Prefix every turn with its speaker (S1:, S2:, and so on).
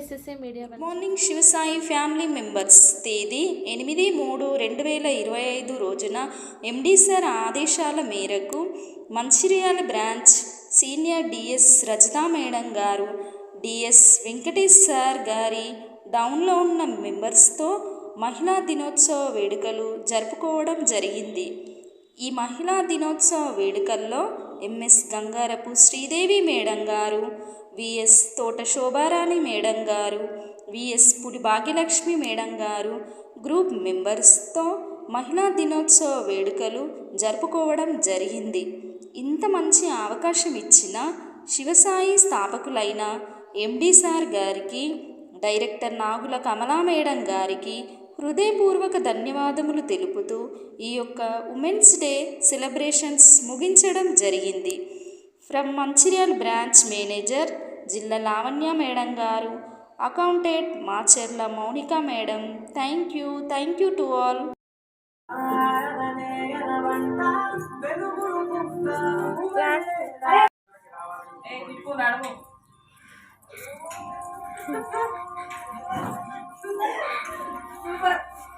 S1: Media
S2: good morning Shivasai family members తేదీ ఎనిమిది మూడు రెండు వేల ఇరవై ఐదు రోజున ఎండి సార్ ఆదేశాల మేరకు Mancherial branch senior DS Rajitha madam garu DS Venkatesh sir గారి డౌన్లో ఉన్న మెంబర్స్తో మహిళా దినోత్సవ వేడుకలు జరుపుకోవడం జరిగింది. ఈ మహిళా దినోత్సవ వేడుకల్లో ఎంఎస్ గంగారపు శ్రీదేవి మేడం గారు విఎస్ తోట శోభారాణి మేడం గారు విఎస్ పుడి భాగ్యలక్ష్మి మేడం గారు గ్రూప్ మెంబర్స్తో మహిళా దినోత్సవ వేడుకలు జరుపుకోవడం జరిగింది. ఇంత మంచి అవకాశం ఇచ్చిన శివసాయి స్థాపకులైన ఎండి సార్ గారికి డైరెక్టర్ నాగుల కమలా మేడం గారికి హృదయపూర్వక ధన్యవాదములు తెలుపుతూ ఈ యొక్క ఉమెన్స్ డే సెలబ్రేషన్స్ ముగించడం జరిగింది. From Mancherial branch manager Jilla Lavanya madam garu accountant Macherla Mounika madam. Thank you thank you to all.